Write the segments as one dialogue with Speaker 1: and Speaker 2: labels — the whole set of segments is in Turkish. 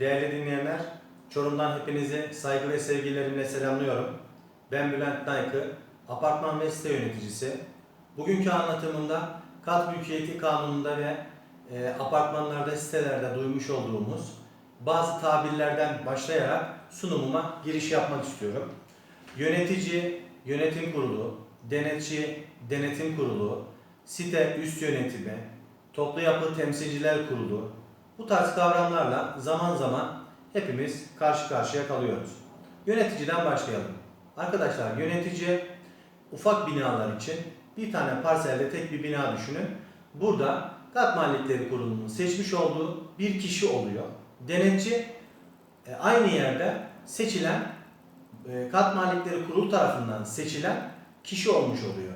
Speaker 1: Değerli dinleyenler, Çorum'dan hepinizi saygı ve sevgilerimle selamlıyorum. Ben Bülent Naykı, apartman ve site yöneticisi. Bugünkü anlatımımda kat mülkiyeti kanununda ve e, apartmanlarda, sitelerde duymuş olduğumuz bazı tabirlerden başlayarak sunumuma giriş yapmak istiyorum. Yönetici, yönetim kurulu, denetçi, denetim kurulu, site üst yönetimi, toplu yapı temsilciler kurulu, bu tarz kavramlarla zaman zaman hepimiz karşı karşıya kalıyoruz. Yöneticiden başlayalım. Arkadaşlar yönetici ufak binalar için bir tane parselde tek bir bina düşünün. Burada kat malikleri kurulunun seçmiş olduğu bir kişi oluyor. Denetçi e, aynı yerde seçilen e, kat malikleri kurulu tarafından seçilen kişi olmuş oluyor.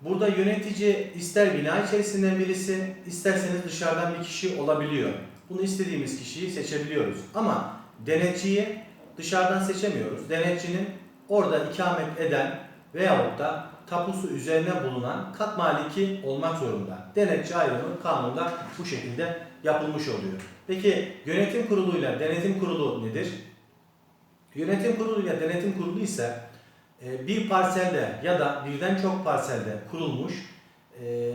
Speaker 1: Burada yönetici ister bina içerisinden birisi, isterseniz dışarıdan bir kişi olabiliyor. Bunu istediğimiz kişiyi seçebiliyoruz. Ama denetçiyi dışarıdan seçemiyoruz. Denetçinin orada ikamet eden veyahut da tapusu üzerine bulunan kat maliki olmak zorunda. Denetçi ayrımı kanunda bu şekilde yapılmış oluyor. Peki yönetim kuruluyla denetim kurulu nedir? Yönetim kuruluyla denetim kurulu ise bir parselde ya da birden çok parselde kurulmuş e,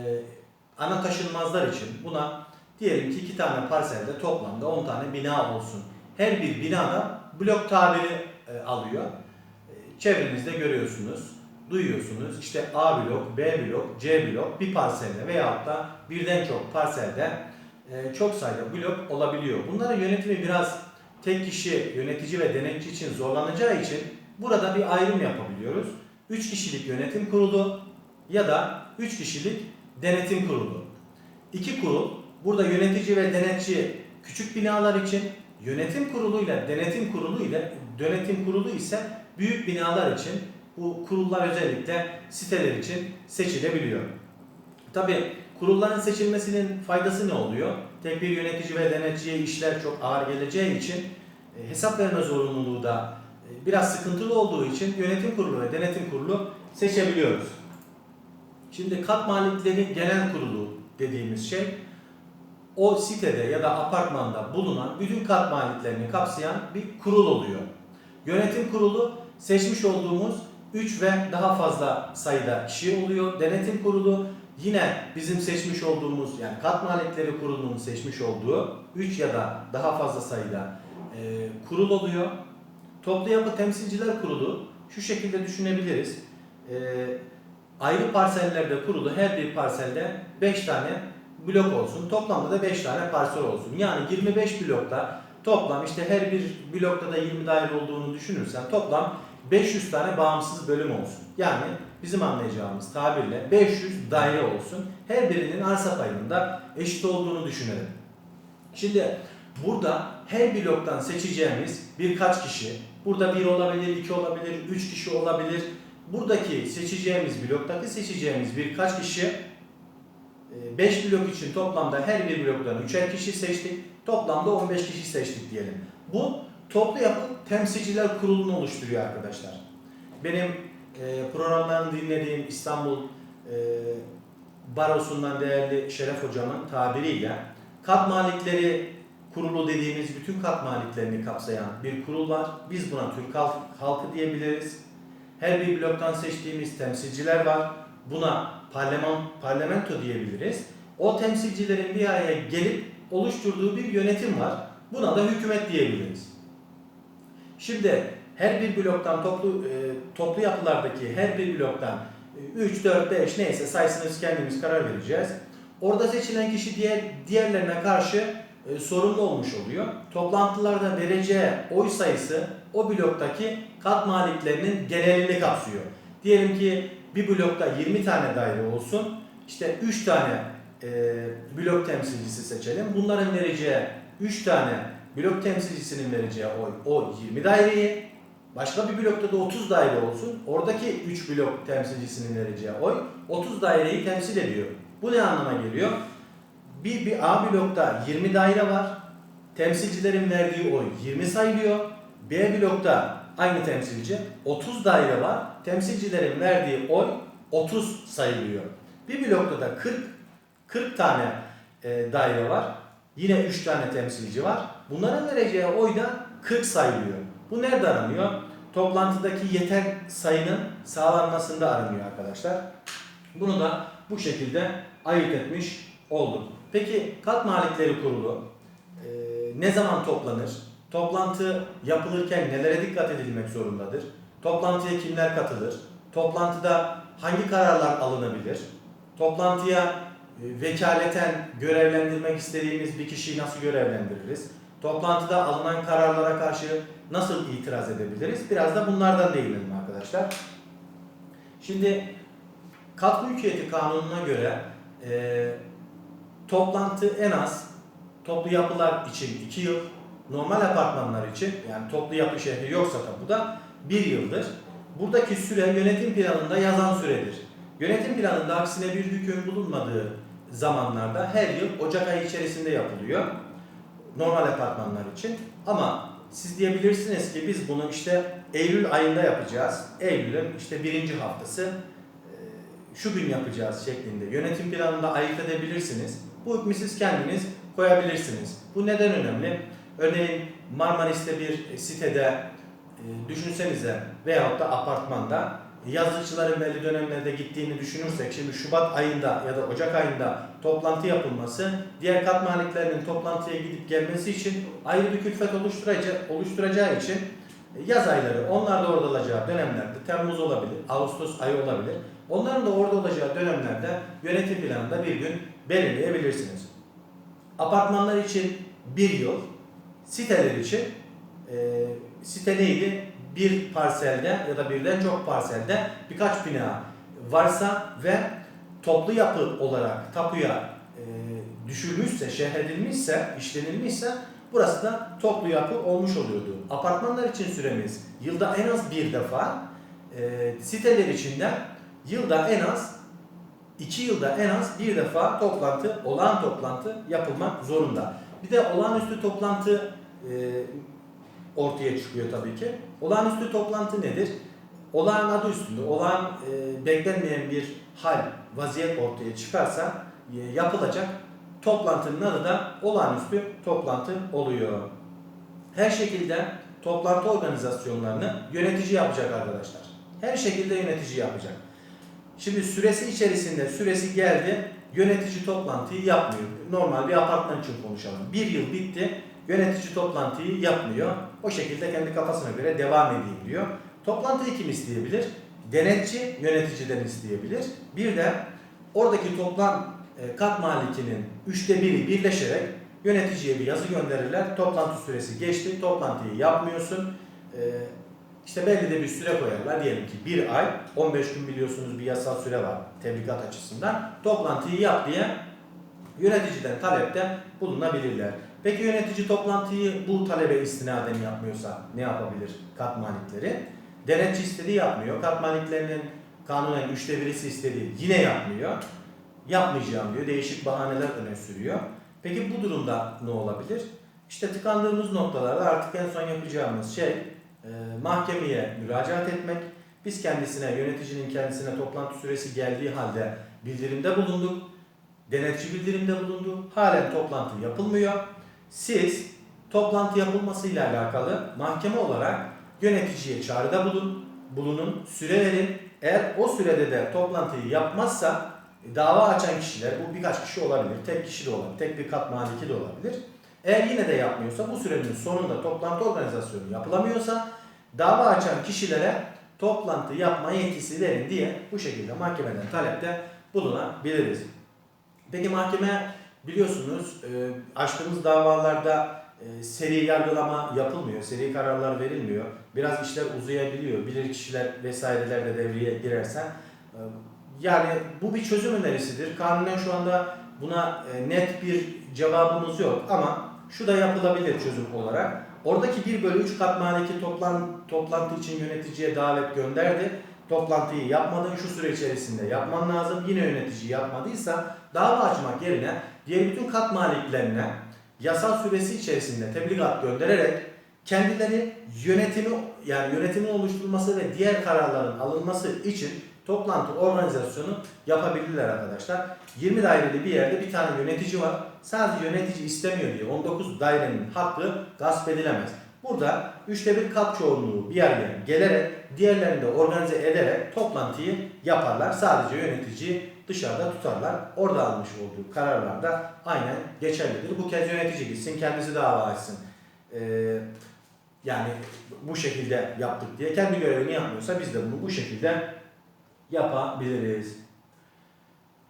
Speaker 1: ana taşınmazlar için buna diyelim ki iki tane parselde toplamda 10 tane bina olsun. Her bir binada blok tabiri e, alıyor. E, Çevrenizde görüyorsunuz, duyuyorsunuz. İşte A blok, B blok, C blok bir parselde veyahut da birden çok parselde çok sayıda blok olabiliyor. Bunların yönetimi biraz tek kişi yönetici ve denetçi için zorlanacağı için burada bir ayrım yapabiliyoruz. 3 kişilik yönetim kurulu ya da 3 kişilik denetim kurulu. İki kurul burada yönetici ve denetçi küçük binalar için yönetim kuruluyla denetim kurulu ile denetim kurulu ise büyük binalar için bu kurullar özellikle siteler için seçilebiliyor. Tabi kurulların seçilmesinin faydası ne oluyor? Tek bir yönetici ve denetçiye işler çok ağır geleceği için e, hesap verme zorunluluğu da biraz sıkıntılı olduğu için yönetim kurulu ve denetim kurulu seçebiliyoruz. Şimdi kat malikleri genel kurulu dediğimiz şey o sitede ya da apartmanda bulunan bütün kat maliklerini kapsayan bir kurul oluyor. Yönetim kurulu seçmiş olduğumuz 3 ve daha fazla sayıda kişi oluyor. Denetim kurulu yine bizim seçmiş olduğumuz yani kat malikleri kurulunun seçmiş olduğu 3 ya da daha fazla sayıda e, kurul oluyor. Toplu yapı temsilciler kurulu şu şekilde düşünebiliriz. E, ayrı parsellerde kurulu her bir parselde 5 tane blok olsun. Toplamda da 5 tane parsel olsun. Yani 25 blokta toplam işte her bir blokta da 20 daire olduğunu düşünürsen toplam 500 tane bağımsız bölüm olsun. Yani bizim anlayacağımız tabirle 500 daire olsun. Her birinin arsa payında eşit olduğunu düşünelim. Şimdi burada her bloktan seçeceğimiz birkaç kişi, burada bir olabilir, iki olabilir, üç kişi olabilir. Buradaki seçeceğimiz bloktaki seçeceğimiz birkaç kişi 5 blok için toplamda her bir bloktan 3'er kişi seçtik. Toplamda 15 kişi seçtik diyelim. Bu toplu yapı temsilciler kurulunu oluşturuyor arkadaşlar. Benim e, programlarını dinlediğim İstanbul e, Barosu'ndan değerli Şeref Hocam'ın tabiriyle kat malikleri kurulu dediğimiz bütün kat maliklerini kapsayan bir kurul var. Biz buna Türk halk, halkı diyebiliriz. Her bir bloktan seçtiğimiz temsilciler var. Buna parlament, parlamento diyebiliriz. O temsilcilerin bir araya gelip oluşturduğu bir yönetim var. Buna da hükümet diyebiliriz. Şimdi her bir bloktan toplu e, toplu yapılardaki her bir bloktan e, 3, 4, 5 neyse sayısını biz kendimiz karar vereceğiz. Orada seçilen kişi diğer diğerlerine karşı e, sorumlu olmuş oluyor. Toplantılarda vereceği oy sayısı o bloktaki kat maliklerinin genelini kapsıyor. Diyelim ki bir blokta 20 tane daire olsun. İşte 3 tane e, blok temsilcisi seçelim. Bunların vereceği 3 tane blok temsilcisinin vereceği oy o 20 daireyi. Başka bir blokta da 30 daire olsun. Oradaki 3 blok temsilcisinin vereceği oy 30 daireyi temsil ediyor. Bu ne anlama geliyor? Bir, bir A blokta 20 daire var. Temsilcilerin verdiği oy 20 sayılıyor. B blokta aynı temsilci 30 daire var. Temsilcilerin verdiği oy 30 sayılıyor. Bir blokta da 40 40 tane e, daire var. Yine 3 tane temsilci var. bunların vereceği oy da 40 sayılıyor. Bu nerede aranıyor? Toplantıdaki yeter sayının sağlanmasında aranıyor arkadaşlar. Bunu da bu şekilde ayırt etmiş oldum. Peki kat malikleri kurulu e, ne zaman toplanır? Toplantı yapılırken nelere dikkat edilmek zorundadır? Toplantıya kimler katılır? Toplantıda hangi kararlar alınabilir? Toplantıya e, vekaleten görevlendirmek istediğimiz bir kişiyi nasıl görevlendiririz? Toplantıda alınan kararlara karşı nasıl itiraz edebiliriz? Biraz da bunlardan değinelim arkadaşlar. Şimdi kat mülkiyeti kanununa göre e, toplantı en az toplu yapılar için 2 yıl, normal apartmanlar için yani toplu yapı şehri yoksa da bu da 1 yıldır. Buradaki süre yönetim planında yazan süredir. Yönetim planında aksine bir hüküm bulunmadığı zamanlarda her yıl Ocak ayı içerisinde yapılıyor. Normal apartmanlar için. Ama siz diyebilirsiniz ki biz bunu işte Eylül ayında yapacağız. Eylül'ün işte birinci haftası şu gün yapacağız şeklinde yönetim planında ayırt edebilirsiniz. Bu hükmü siz kendiniz koyabilirsiniz. Bu neden önemli? Örneğin Marmaris'te bir sitede e, düşünsenize veyahut da apartmanda yazlıkçıların belli dönemlerde gittiğini düşünürsek şimdi Şubat ayında ya da Ocak ayında toplantı yapılması diğer kat maliklerinin toplantıya gidip gelmesi için ayrı bir külfet oluşturacağı, oluşturacağı için e, yaz ayları onlar da orada olacağı dönemlerde Temmuz olabilir, Ağustos ayı olabilir. Onların da orada olacağı dönemlerde yönetim planında bir gün belirleyebilirsiniz. Apartmanlar için bir yıl, siteler için e, site neydi? Bir parselde ya da birden çok parselde birkaç bina varsa ve toplu yapı olarak tapuya e, düşürmüşse, şehredilmişse, işlenilmişse burası da toplu yapı olmuş oluyordu. Apartmanlar için süremiz yılda en az bir defa, e, siteler için de yılda en az iki yılda en az bir defa toplantı, olağan toplantı yapılmak zorunda. Bir de olağanüstü toplantı e, ortaya çıkıyor tabii ki. Olağanüstü toplantı nedir? Olağan adı üstünde, olağan e, beklenmeyen bir hal, vaziyet ortaya çıkarsa e, yapılacak toplantının adı da olağanüstü toplantı oluyor. Her şekilde toplantı organizasyonlarını yönetici yapacak arkadaşlar. Her şekilde yönetici yapacak. Şimdi süresi içerisinde süresi geldi yönetici toplantıyı yapmıyor. Normal bir apartman için konuşalım. Bir yıl bitti yönetici toplantıyı yapmıyor. O şekilde kendi kafasına göre devam edeyim diyor. Toplantıyı kim isteyebilir? Denetçi yöneticiden isteyebilir. Bir de oradaki toplam e, kat malikinin üçte biri birleşerek yöneticiye bir yazı gönderirler. Toplantı süresi geçti, toplantıyı yapmıyorsun. İşte belli de bir süre koyarlar. Diyelim ki bir ay, 15 gün biliyorsunuz bir yasal süre var tebligat açısından. Toplantıyı yap diye yöneticiden talepte bulunabilirler. Peki yönetici toplantıyı bu talebe istinaden yapmıyorsa ne yapabilir kat malikleri? Denetçi istediği yapmıyor. Kat maliklerinin kanunen üçte birisi istediği yine yapmıyor. Yapmayacağım diyor. Değişik bahaneler öne sürüyor. Peki bu durumda ne olabilir? İşte tıkandığımız noktalarda artık en son yapacağımız şey mahkemeye müracaat etmek. Biz kendisine, yöneticinin kendisine toplantı süresi geldiği halde bildirimde bulunduk. Denetçi bildirimde bulundu. Halen toplantı yapılmıyor. Siz toplantı yapılmasıyla alakalı mahkeme olarak yöneticiye çağrıda bulun, bulunun, süre verin. Eğer o sürede de toplantıyı yapmazsa e, dava açan kişiler, bu birkaç kişi olabilir, tek kişi de olabilir, tek bir kat maliki de olabilir. Eğer yine de yapmıyorsa bu sürenin sonunda toplantı organizasyonu yapılamıyorsa dava açan kişilere toplantı yapma yetkisi verin diye bu şekilde mahkemeden talepte bulunabiliriz. Peki mahkeme biliyorsunuz e, açtığımız davalarda e, seri yargılama yapılmıyor, seri kararlar verilmiyor. Biraz işler uzayabiliyor, bilir kişiler vesaireler de devreye girerse. E, yani bu bir çözüm önerisidir. Kanunen şu anda buna net bir cevabımız yok ama şu da yapılabilir çözüm olarak. Oradaki 1 bölü 3 kat maliki toplan, toplantı için yöneticiye davet gönderdi. Toplantıyı yapmadın şu süre içerisinde yapman lazım. Yine yönetici yapmadıysa dava açmak yerine diğer bütün kat maliklerine yasal süresi içerisinde tebligat göndererek kendileri yönetimi yani yönetimin oluşturulması ve diğer kararların alınması için toplantı organizasyonu yapabilirler arkadaşlar. 20 daireli bir yerde bir tane yönetici var. Sadece yönetici istemiyor diye 19 dairenin hakkı gasp edilemez. Burada üçte bir kat çoğunluğu bir araya gelerek diğerlerini de organize ederek toplantıyı yaparlar. Sadece yöneticiyi dışarıda tutarlar. Orada almış olduğu kararlar da aynen geçerlidir. Bu kez yönetici gitsin kendisi dava açsın. Ee, yani bu şekilde yaptık diye kendi görevini yapmıyorsa biz de bunu bu şekilde yapabiliriz.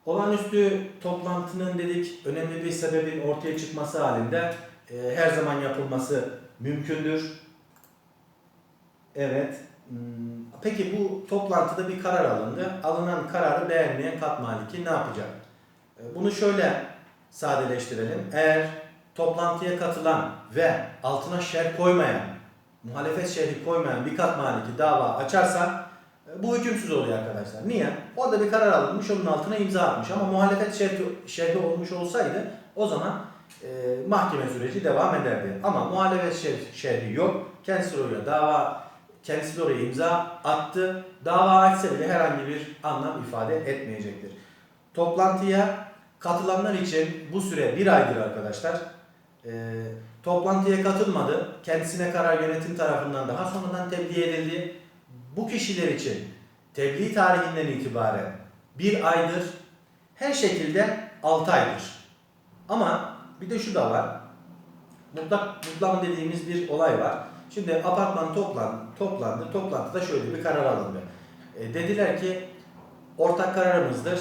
Speaker 1: Olağanüstü toplantının dedik önemli bir sebebin ortaya çıkması halinde e, her zaman yapılması mümkündür. Evet. Hmm, Peki bu toplantıda bir karar alındı. Alınan kararı beğenmeyen kat maliki ne yapacak? E, Bunu şöyle sadeleştirelim. Eğer toplantıya katılan ve altına şer koymayan, muhalefet şerhi koymayan bir kat maliki dava açarsa bu hükümsüz oluyor arkadaşlar. Niye? Orada bir karar alınmış, onun altına imza atmış ama muhalefet şerhi, şerhi olmuş olsaydı o zaman e, mahkeme süreci devam ederdi. Ama muhalefet şer- şerhi yok. Kendisi oraya dava kendisi oraya imza attı. Dava açsa bile herhangi bir anlam ifade etmeyecektir. Toplantıya katılanlar için bu süre bir aydır arkadaşlar. E, toplantıya katılmadı. Kendisine karar yönetim tarafından daha sonradan tebliğ edildi. Bu kişiler için tebliğ tarihinden itibaren bir aydır. Her şekilde 6 aydır. Ama bir de şu da var. Mutlak mutlak dediğimiz bir olay var. Şimdi apartman toplan, toplandı. Toplantıda şöyle bir karar alındı. E, dediler ki ortak kararımızdır.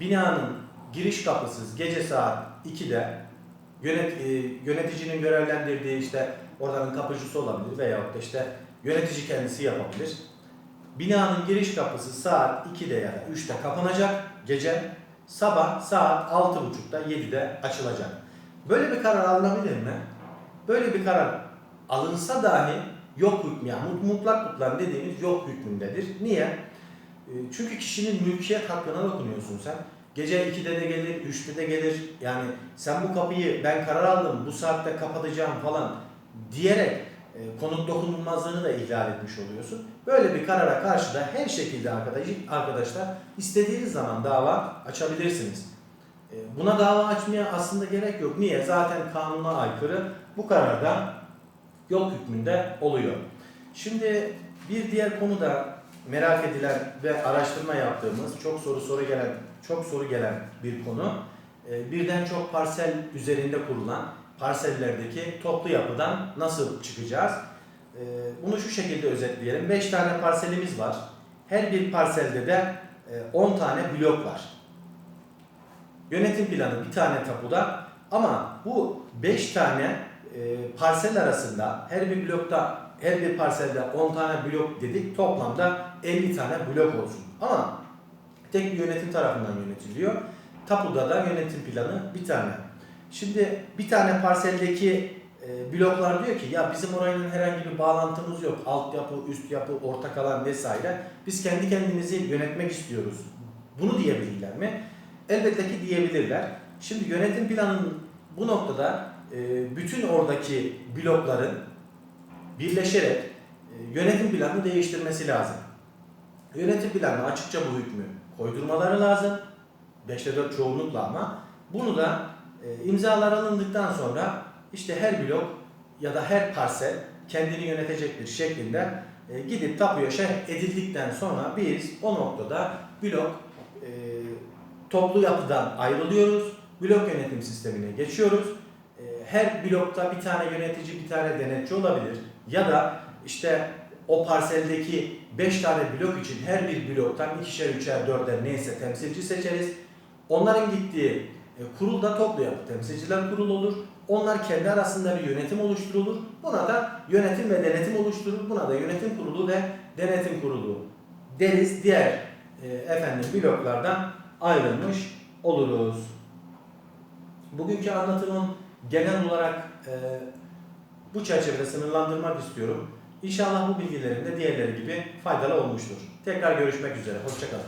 Speaker 1: Binanın giriş kapısız gece saat 2'de yönet, e, yöneticinin görevlendirdiği işte oradanın kapıcısı olabilir veyahut da işte yönetici kendisi yapabilir. Binanın giriş kapısı saat 2'de ya da 3'te kapanacak gece. Sabah saat 6.30'da 7'de açılacak. Böyle bir karar alınabilir mi? Böyle bir karar alınsa dahi yok hükmü yani mut- mutlak tutulan dediğimiz yok hükmündedir. Niye? E, Çünkü kişinin mülkiyet hakkına dokunuyorsun sen. Gece 2'de de gelir, 3'te de gelir. Yani sen bu kapıyı ben karar aldım, bu saatte kapatacağım falan diyerek e, konut dokunulmazlığını da ihlal etmiş oluyorsun. Böyle bir karara karşı da her şekilde arkadaş, arkadaşlar istediğiniz zaman dava açabilirsiniz. E, Buna dava açmaya aslında gerek yok. Niye? Zaten kanuna aykırı. Bu kararda yok hükmünde oluyor. Şimdi bir diğer konu da merak edilen ve araştırma yaptığımız çok soru soru gelen çok soru gelen bir konu. E, Birden çok parsel üzerinde kurulan parsellerdeki toplu yapıdan nasıl çıkacağız? E, Bunu şu şekilde özetleyelim. 5 tane parselimiz var. Her bir parselde de e, 10 tane blok var. Yönetim planı bir tane tapuda ama bu 5 tane e, parsel arasında her bir blokta her bir parselde 10 tane blok dedik toplamda 50 tane blok olsun. Ama tek bir yönetim tarafından yönetiliyor. Tapuda da yönetim planı bir tane. Şimdi bir tane parseldeki e, bloklar diyor ki ya bizim orayla herhangi bir bağlantımız yok. Altyapı, üst yapı, ortak alan vesaire. Biz kendi kendimizi yönetmek istiyoruz. Bunu diyebilirler mi? Elbette ki diyebilirler. Şimdi yönetim planının bu noktada e, bütün oradaki blokların birleşerek e, yönetim planını değiştirmesi lazım. Yönetim planı açıkça bu hükmü koydurmaları lazım. 5'te 4 çoğunlukla ama bunu da e, imzalar alındıktan sonra işte her blok ya da her parsel kendini yönetecektir şeklinde e, gidip tapuya şerh edildikten sonra biz o noktada blok e, toplu yapıdan ayrılıyoruz. Blok yönetim sistemine geçiyoruz. E, her blokta bir tane yönetici, bir tane denetçi olabilir. Ya da işte o parseldeki 5 tane blok için her bir bloktan ikişer, üçer, dörder neyse temsilci seçeriz. Onların gittiği e, kurulda toplu yapı temsilciler kurulu olur. Onlar kendi arasında bir yönetim oluşturulur. Buna da yönetim ve denetim oluşturur. Buna da yönetim kurulu ve denetim kurulu deriz. Diğer e, efendim bloklardan ayrılmış oluruz. Bugünkü anlatımım genel olarak e, bu çerçevede sınırlandırmak istiyorum. İnşallah bu bilgilerim de diğerleri gibi faydalı olmuştur. Tekrar görüşmek üzere. Hoşçakalın.